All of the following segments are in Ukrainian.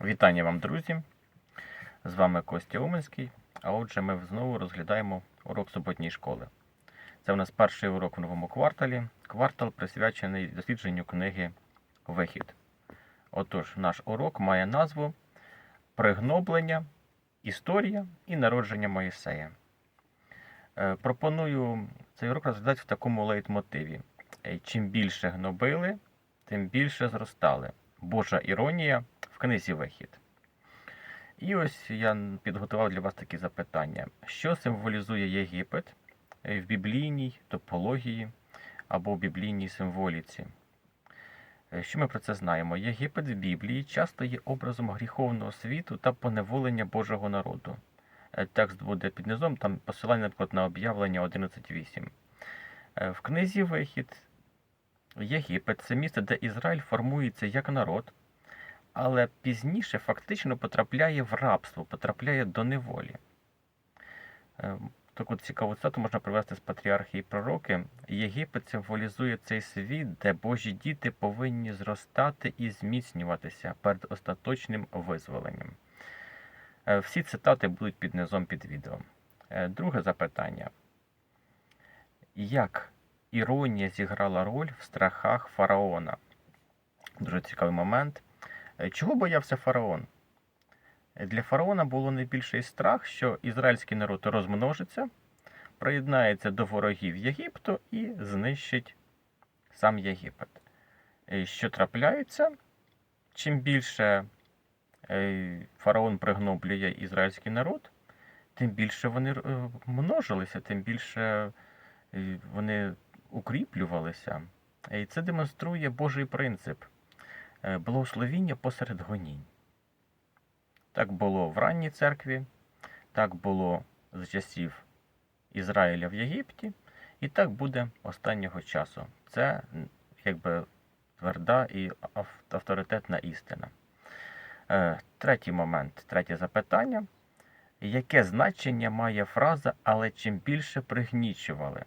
Вітання вам, друзі! З вами Костя Уменський. А отже, ми знову розглядаємо урок суботньої школи. Це у нас перший урок в новому кварталі. Квартал присвячений дослідженню книги Вихід. Отож, наш урок має назву Пригноблення, історія і народження Моїсея. Е, Пропоную цей урок розглядати в такому лейтмотиві. Е, Чим більше гнобили, тим більше зростали. Божа іронія в книзі Вихід. І ось я підготував для вас такі запитання: що символізує Єгипет в біблійній топології або в біблійній символіці? Е, Що ми про це знаємо? Єгипет в Біблії часто є образом гріховного світу та поневолення Божого народу. Е, Текст буде під низом, там посилання, наприклад, на об'явлення 11.8. Е, В книзі Вихід Єгипет це місце, де Ізраїль формується як народ, але пізніше фактично потрапляє в рабство, потрапляє до неволі. Е, Таку цікаву цитату можна привести з патріархії пророки. Єгипет символізує цей світ, де Божі діти повинні зростати і зміцнюватися перед остаточним визволенням. Е, Всі цитати будуть під низом під відео. Е, Друге запитання. Як іронія зіграла роль в страхах фараона? Дуже цікавий момент. Е, Чого боявся фараон? Для фараона було найбільший страх, що ізраїльський народ розмножиться, приєднається до ворогів Єгипту і знищить сам Єгипет. Е, Що трапляється? Чим більше е, фараон пригноблює ізраїльський народ, тим більше вони множилися, тим більше вони укріплювалися. І це демонструє Божий принцип е, благословіння посеред гонінь. Так було в ранній церкві, так було за часів Ізраїля в Єгипті, і так буде останнього часу. Це якби тверда і авторитетна істина. Е, Третій момент, третє запитання. Яке значення має фраза, але чим більше пригнічували?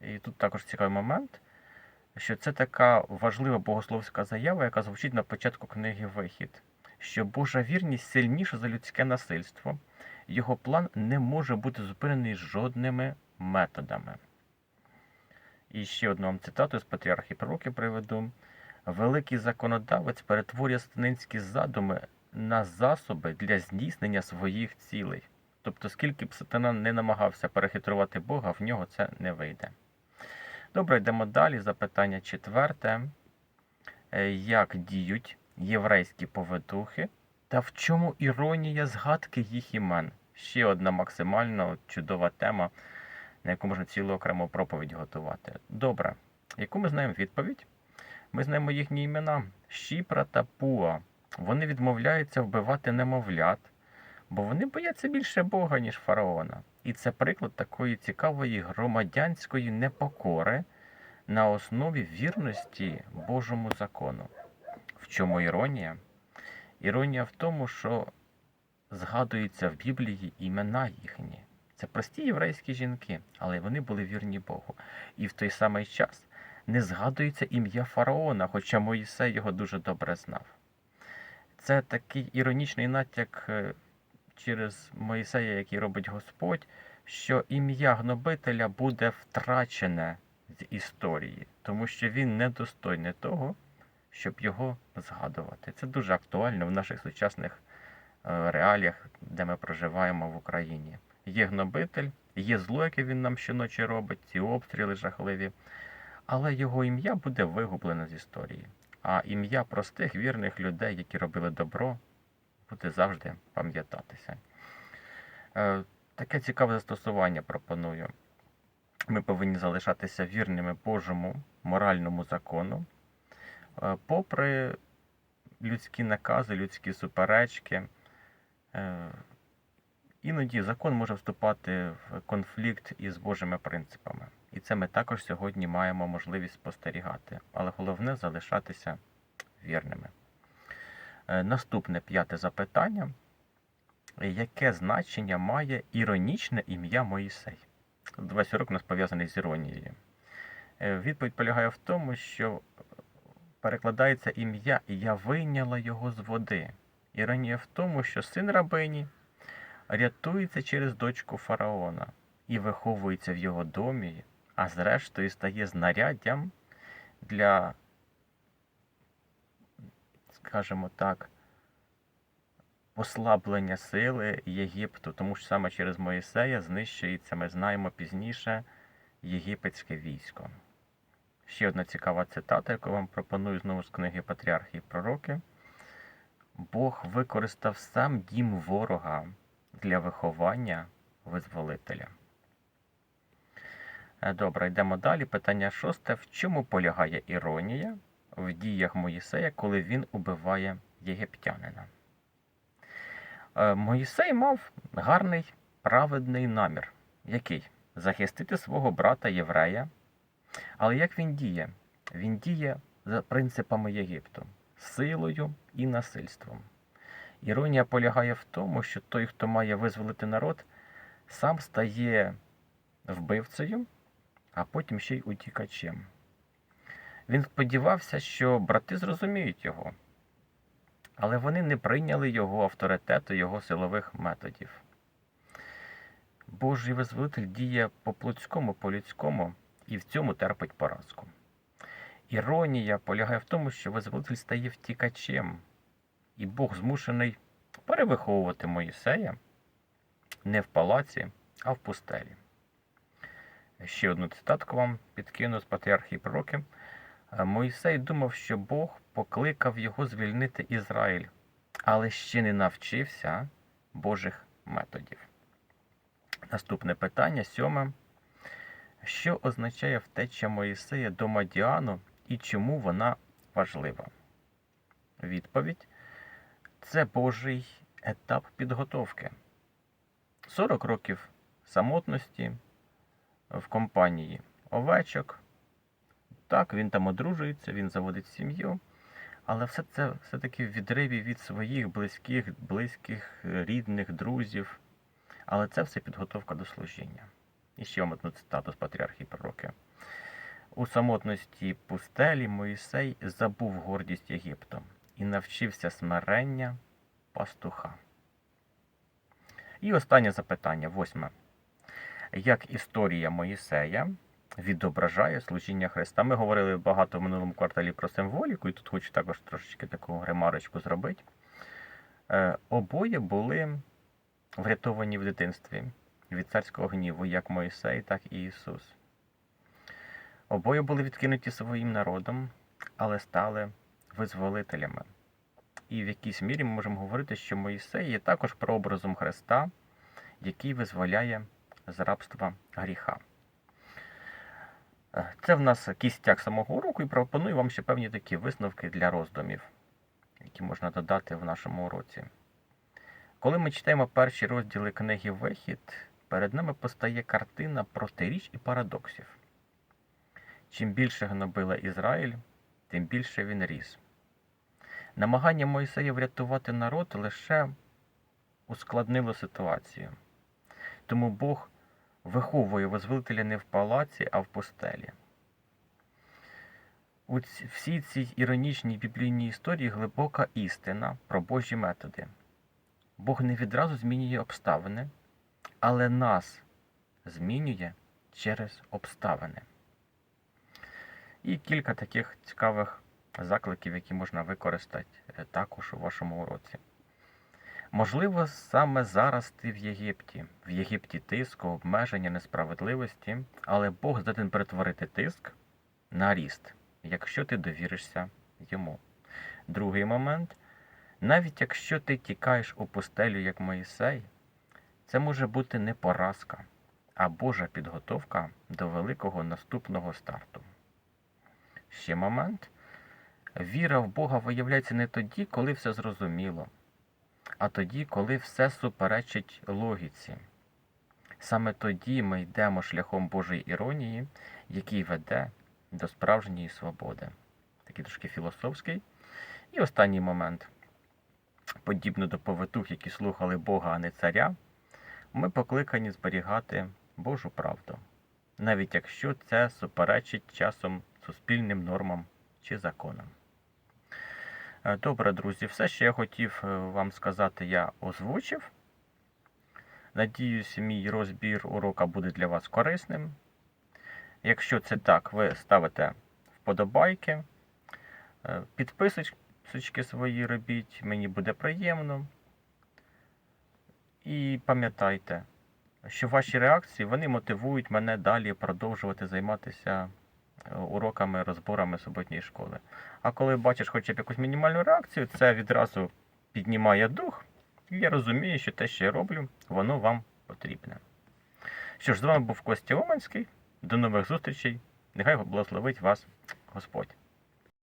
І тут також цікавий момент, що це така важлива богословська заява, яка звучить на початку книги Вихід, що Божа вірність сильніша за людське насильство, його план не може бути зупинений жодними методами. І ще одну вам цитату з патріархії пророки приведу. Великий законодавець перетворює станинські задуми на засоби для здійснення своїх цілей. Тобто, скільки б сатана не намагався перехитрувати Бога, в нього це не вийде. Добре, йдемо далі. Запитання четверте. Е, Як діють єврейські поведухи та в чому іронія згадки їх імен? Ще одна максимально чудова тема, на яку можна цілу окрему проповідь готувати. Добре, яку ми знаємо відповідь? Ми знаємо їхні імена Щіпра та Пуа. Вони відмовляються вбивати немовлят, бо вони бояться більше Бога, ніж фараона. І це приклад такої цікавої громадянської непокори на основі вірності Божому закону. В чому іронія? Іронія в тому, що згадуються в Біблії імена їхні. Це прості єврейські жінки, але вони були вірні Богу. І в той самий час не згадується ім'я фараона, хоча Моїсей його дуже добре знав. Це такий іронічний натяк е, через Моїсея, який робить Господь, що ім'я гнобителя буде втрачене з історії, тому що він недостойний того, щоб його згадувати. Це дуже актуально в наших сучасних е, реаліях, де ми проживаємо в Україні. Є гнобитель, є зло, яке він нам щоночі робить, ці обстріли жахливі, але його ім'я буде вигублене з історії. А ім'я простих вірних людей, які робили добро, буде завжди пам'ятатися. Е, Таке цікаве застосування пропоную. Ми повинні залишатися вірними Божому моральному закону, е, попри людські накази, людські суперечки. Е, Іноді закон може вступати в конфлікт із Божими принципами. І це ми також сьогодні маємо можливість спостерігати. Але головне залишатися вірними. Е, Наступне п'яте запитання. Яке значення має іронічне ім'я Моїсей? Весь урок у нас пов'язаний з іронією. Е, Відповідь полягає в тому, що перекладається ім'я і Я вийняла його з води. Іронія в тому, що син рабині рятується через дочку фараона і виховується в його домі, а зрештою стає знаряддям для, скажімо так, послаблення сили Єгипту, тому що саме через Моїсея знищується, ми знаємо пізніше, єгипетське військо. Ще одна цікава цитата, яку вам пропоную знову з книги Патріархи і Пророки. Бог використав сам дім ворога для виховання визволителя. Е, Добре, йдемо далі. Питання шосте. В чому полягає іронія в діях Моїсея, коли він убиває єгиптянина? Е, Моїсей мав гарний праведний намір. Який? Захистити свого брата єврея. Але як він діє? Він діє за принципами Єгипту силою і насильством. Іронія полягає в тому, що той, хто має визволити народ, сам стає вбивцею, а потім ще й утікачем. Він сподівався, що брати зрозуміють його, але вони не прийняли його авторитету, його силових методів. Божий визволитель діє по плотському, по людському і в цьому терпить поразку. Іронія полягає в тому, що визволитель стає втікачем, і Бог змушений перевиховувати Моїсея не в палаці, а в пустелі. Ще одну цитатку вам підкину з патріархії пророки. Е, Моїсей думав, що Бог покликав його звільнити Ізраїль, але ще не навчився Божих методів. Наступне питання, сьоме. Що означає втеча Моїсея до Мадіану і чому вона важлива? Відповідь це Божий етап підготовки. 40 років самотності в компанії овечок. Так, він там одружується, він заводить сім'ю, але все це все-таки в відриві від своїх близьких, близьких, рідних, друзів. Але це все підготовка до служіння. І ще вам одну цитату з патріархії пророки. У самотності пустелі Моїсей забув гордість Єгипту і навчився смирення пастуха. І останнє запитання, восьме. Як історія Моїсея відображає служіння Христа? Ми говорили багато в минулому кварталі про символіку, і тут хочу також трошечки таку ремарочку зробити. Е, обоє були врятовані в дитинстві від царського гніву, як Моїсей, так і Ісус. Обоє були відкинуті своїм народом, але стали визволителями. І в якійсь мірі ми можемо говорити, що Моїсей є також прообразом Христа, який визволяє з рабства гріха. Е, Це в нас кістяк самого уроку, і пропоную вам ще певні такі висновки для роздумів, які можна додати в нашому уроці. Коли ми читаємо перші розділи книги Вихід, перед нами постає картина протиріч і парадоксів. Чим більше гнобила Ізраїль, тим більше він ріс. Намагання Мойсея врятувати народ лише ускладнило ситуацію. Тому Бог виховує визволителя не в палаці, а в пустелі. У всій цій іронічній біблійній історії глибока істина про Божі методи. Бог не відразу змінює обставини, але нас змінює через обставини. І кілька таких цікавих закликів, які можна використати е, також у вашому уроці. Можливо, саме зараз ти в Єгипті, в Єгипті тиску, обмеження, несправедливості, але Бог здатен перетворити тиск на ріст, якщо ти довіришся йому. Другий момент. Навіть якщо ти тікаєш у пустелю, як Моїсей, це може бути не поразка, а Божа підготовка до великого наступного старту. Ще момент. Віра в Бога виявляється не тоді, коли все зрозуміло, а тоді, коли все суперечить логіці. Саме тоді ми йдемо шляхом Божої іронії, який веде до справжньої свободи. Такий трошки філософський. І останній момент. Подібно до повитух, які слухали Бога, а не царя, ми покликані зберігати Божу правду, навіть якщо це суперечить часом суспільним нормам чи законам. Е, Добре, друзі, все, що я хотів е, вам сказати, я озвучив. Надіюсь, мій розбір урока буде для вас корисним. Якщо це так, ви ставите вподобайки, е, підписочки свої робіть, мені буде приємно. І пам'ятайте, що ваші реакції вони мотивують мене далі продовжувати займатися уроками, розборами суботньої школи. А коли бачиш хоча б якусь мінімальну реакцію, це відразу піднімає дух, і я розумію, що те, що я роблю, воно вам потрібне. Що ж, з вами був Костя Оманський. До нових зустрічей. Нехай благословить вас Господь.